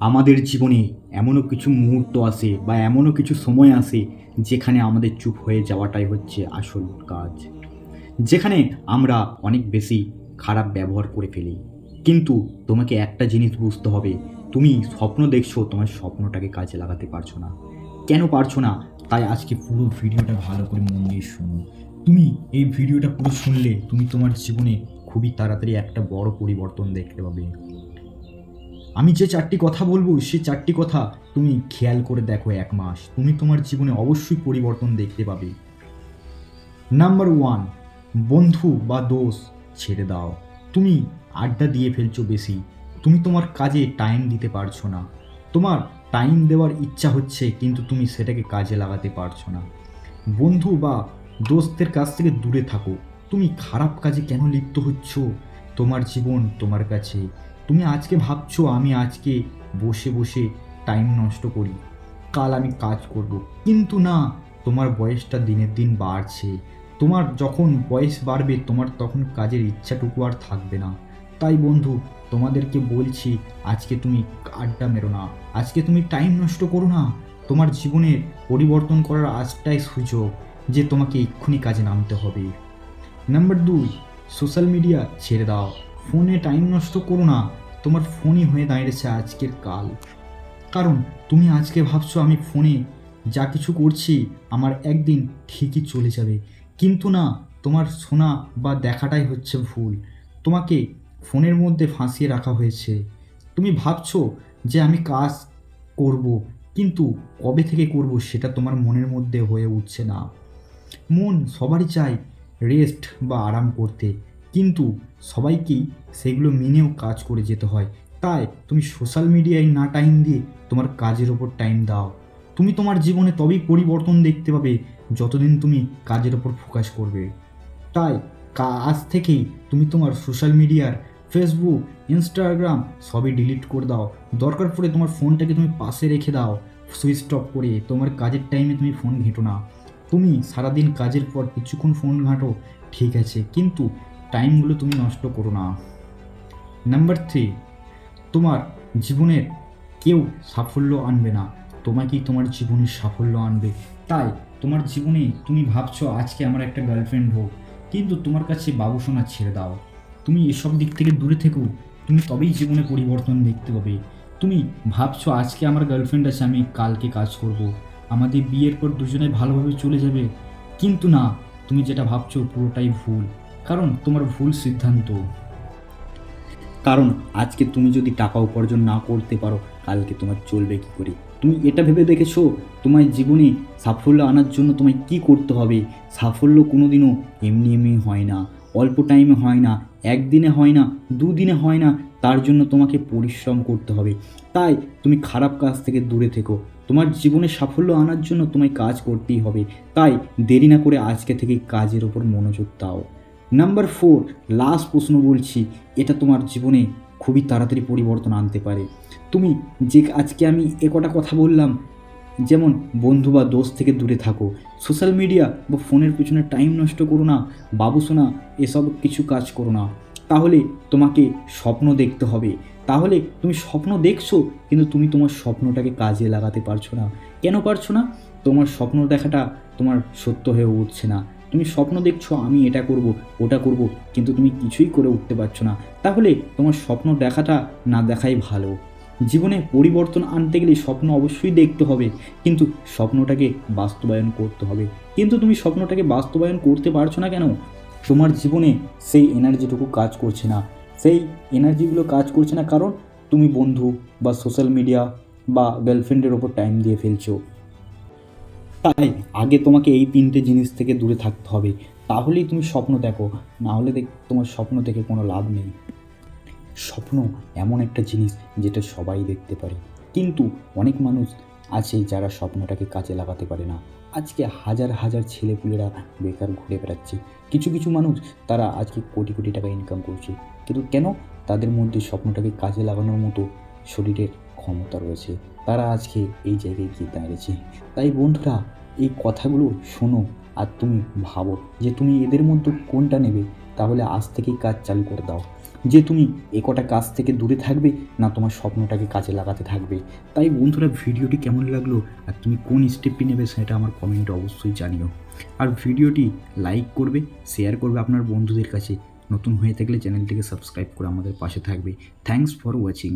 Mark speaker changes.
Speaker 1: আমাদের জীবনে এমনও কিছু মুহূর্ত আসে বা এমনও কিছু সময় আসে যেখানে আমাদের চুপ হয়ে যাওয়াটাই হচ্ছে আসল কাজ। যেখানে আমরা অনেক বেশি খারাপ ব্যবহার করে ফেলি। কিন্তু তোমাকে একটা জিনিস বুঝতে হবে, তুমি স্বপ্ন দেখছ, তোমার স্বপ্নটাকে কাজে লাগাতে পারছ না। কেন পারছ না? তাই আজকে পুরো ভিডিওটা ভালো করে মন দিয়ে শুনো। তুমি এই ভিডিওটা পুরো শুনলে তুমি তোমার জীবনে খুবই তাড়াতাড়ি একটা বড় পরিবর্তন দেখতে পাবে। আমি যে চারটি কথা বলব, সে চারটি কথা তুমি খেয়াল করে দেখো এক মাস। তুমি তোমার জীবনে অবশ্যই পরিবর্তন দেখতে পাবে। নাম্বার ওয়ান বন্ধু বা দোষ ছেড়ে দাও। তুমি আড্ডা দিয়ে ফেলছো বেশি। তুমি তোমার কাজে টাইম দিতে পারছ না। তোমার টাইম দেওয়ার ইচ্ছা হচ্ছে, কিন্তু তুমি সেটাকে কাজে লাগাতে পারছ না। বন্ধু বা দোস্তের কাছ থেকে দূরে থাকো। তুমি খারাপ কাজে কেন লিপ্ত হচ্ছ? তোমার জীবন তোমার কাছে। তুমি আজকে ভাবছ আমি আজকে বসে বসে টাইম নষ্ট করি। কাল আমি কাজ করব। কিন্তু না, তোমার বয়সটা দিনের দিন বাড়ছে। তোমার যখন বয়স বাড়বে, তোমার তখন কাজের ইচ্ছাটুকু আর থাকবে না। তাই বন্ধু, তোমাদেরকে বলছি, আজকে তুমি আড্ডা মেরো না। আজকে তুমি টাইম নষ্ট করো না। তোমার জীবনের পরিবর্তন করার আজটাই সুযোগ যে তোমাকে এক্ষুনি কাজে নামতে হবে। নাম্বার দুই সোশ্যাল মিডিয়া ছেড়ে দাও। ফোনে টাইম নষ্ট করো না। তোমার ফোনই হয়ে দাঁড়িয়েছে আজকের কাল। কারণ তুমি আজকে ভাবছ আমি ফোনে যা কিছু করছি, আমার একদিন ঠিকই চলে যাবে। কিন্তু না, তোমার শোনা বা দেখাটাই হচ্ছে ভুল। তোমাকে ফোনের মধ্যে ফাঁসিয়ে রাখা হয়েছে। তুমি ভাবছ যে আমি কাজ করব, কিন্তু কবে থেকে করব সেটা তোমার মনের মধ্যে হয়ে উঠছে না। মন সবারই চায় রেস্ট বা আরাম করতে। কিন্তু সবাইকেই সেগুলো মেনেও কাজ করে যেতে হয়। তাই তুমি সোশ্যাল মিডিয়ায় না টাইম দিয়ে তোমার কাজের ওপর টাইম দাও। তুমি তোমার জীবনে তবেই পরিবর্তন দেখতে পাবে যতদিন তুমি কাজের ওপর ফোকাস করবে। তাই আজ থেকেই তুমি তোমার সোশ্যাল মিডিয়ার ফেসবুক ইনস্টাগ্রাম সবই ডিলিট করে দাও। দরকার পড়ে তোমার ফোনটাকে তুমি পাশে রেখে দাও। সুইচ অফ করে তোমার কাজের টাইমে তুমি ফোন ঘেঁটো না। তুমি সারাদিন কাজের পর কিছুক্ষণ ফোন ঘাঁটো, ঠিক আছে। কিন্তু টাইমগুলো তুমি নষ্ট করো না। নাম্বার থ্রি তোমার জীবনের কেউ সাফল্য আনবে না। তোমাকেই তোমার জীবনের সাফল্য আনবে? তাই তোমার জীবনে তুমি ভাবছ, আজকে আমার একটা গার্লফ্রেন্ড হোক। কিন্তু তোমার কাছে বাবুসোনা ছেড়ে দাও। তুমি এসব দিক থেকে দূরে থেকেও তুমি তবেই জীবনে পরিবর্তন দেখতে পাবে। তুমি ভাবছ, আজকে আমার গার্লফ্রেন্ড আছে, আমি কালকে কাজ করব। আমাদের বিয়ের পর দুজনে ভালোভাবে চলে যাবে। কিন্তু না, তুমি যেটা ভাবছ পুরোটাই ভুল। কারণ তোমার ভুল সিদ্ধান্ত। কারণ আজকে তুমি যদি টাকা উপার্জন না করতে পারো, কালকে তোমার চলবে কি করে? তুমি এটা ভেবে দেখেছ? তোমার জীবনে সাফল্য আনার জন্য তোমায় কি করতে হবে? সাফল্য কোনোদিনও এমনি এমনি হয় না, অল্প টাইমে হয় না, একদিনে হয় না, দুদিনে হয় না, তার জন্য তোমাকে পরিশ্রম করতে হবে। তাই তুমি খারাপ কাজ থেকে দূরে থেকো। তোমার জীবনে সাফল্য আনার জন্য তোমায় কাজ করতেই হবে। তাই দেরি না করে আজকে থেকে কাজের ওপর মনোযোগ দাও। নাম্বার ফোর লাস্ট প্রশ্ন বলছি, এটা তোমার জীবনে খুবই তাড়াতাড়ি পরিবর্তন আনতে পারে। তুমি যে আজকে আমি এ কটা কথা বললাম, যেমন বন্ধু বা দোষ থেকে দূরে থাকো সোশ্যাল মিডিয়া বা ফোনের পিছনে টাইম নষ্ট করো না বাবুসোনা এসব কিছু কাজ করো না। তাহলে তোমাকে স্বপ্ন দেখতে হবে। তাহলে তুমি স্বপ্ন দেখছ, কিন্তু তুমি তোমার স্বপ্নটাকে কাজে লাগাতে পারছ না। কেন পারছ না? তোমার স্বপ্ন দেখাটা তোমার সত্য হয়ে উঠছে না। তুমি স্বপ্ন দেখছ, আমি এটা করব, ওটা করব, কিন্তু তুমি কিছুই করে উঠতে পারছ না। তাহলে তোমার স্বপ্ন দেখাটা না দেখাই ভালো। জীবনে পরিবর্তন আনতে গেলে স্বপ্ন অবশ্যই দেখতে হবে, কিন্তু স্বপ্নটাকে বাস্তবায়ন করতে হবে। কিন্তু তুমি স্বপ্নটাকে বাস্তবায়ন করতে পারছ না কেন? তোমার জীবনে সেই এনার্জিটুকু কাজ করছে না। সেই এনার্জিগুলো কাজ করছে না কারণ তুমি বন্ধু বা সোশ্যাল মিডিয়া বা গার্লফ্রেন্ডের ওপর টাইম দিয়ে ফেলছো। তাই আগে তোমাকে এই তিনটে জিনিস থেকে দূরে থাকতে হবে। তাহলেই তুমি স্বপ্ন দেখো। না হলে দেখ, তোমার স্বপ্ন থেকে কোনো লাভ নেই। স্বপ্ন এমন একটা জিনিস যেটা সবাই দেখতে পারে। কিন্তু অনেক মানুষ আছে যারা স্বপ্নটাকে কাজে লাগাতে পারে না। আজকে হাজার হাজার ছেলেপুলেরা বেকার ঘুরে বেড়াচ্ছে। কিছু কিছু মানুষ তারা আজকে কোটি কোটি টাকা ইনকাম করছে। কিন্তু কেন? তাদের মধ্যে স্বপ্নটাকে কাজে লাগানোর মতো শরীরের ক্ষমতা রয়েছে। তারা আজকে এই জায়গায় গিয়ে দাঁড়িয়েছে। তাই বন্ধুরা এই কথাগুলো শোনো আর তুমি ভাবো যে তুমি এদের মধ্যে কোনটা নেবে, তাহলে আজ থেকেই কাজ চালু করে দাও। যে তুমি একটা কাজ থেকে দূরে থাকবে না তোমার স্বপ্নটাকে কাজে লাগাতে থাকবে। তাই বন্ধুরা, ভিডিওটি কেমন লাগল আর তুমি কোন স্টেপটি নেবে সেটা আমার কমেন্টে অবশ্যই জানিও। আর ভিডিওটি লাইক করবে শেয়ার করবে আপনার বন্ধুদের কাছে। নতুন হয়ে থাকলে চ্যানেলটিকে সাবস্ক্রাইব করে আমাদের পাশে থাকবে। Thanks for watching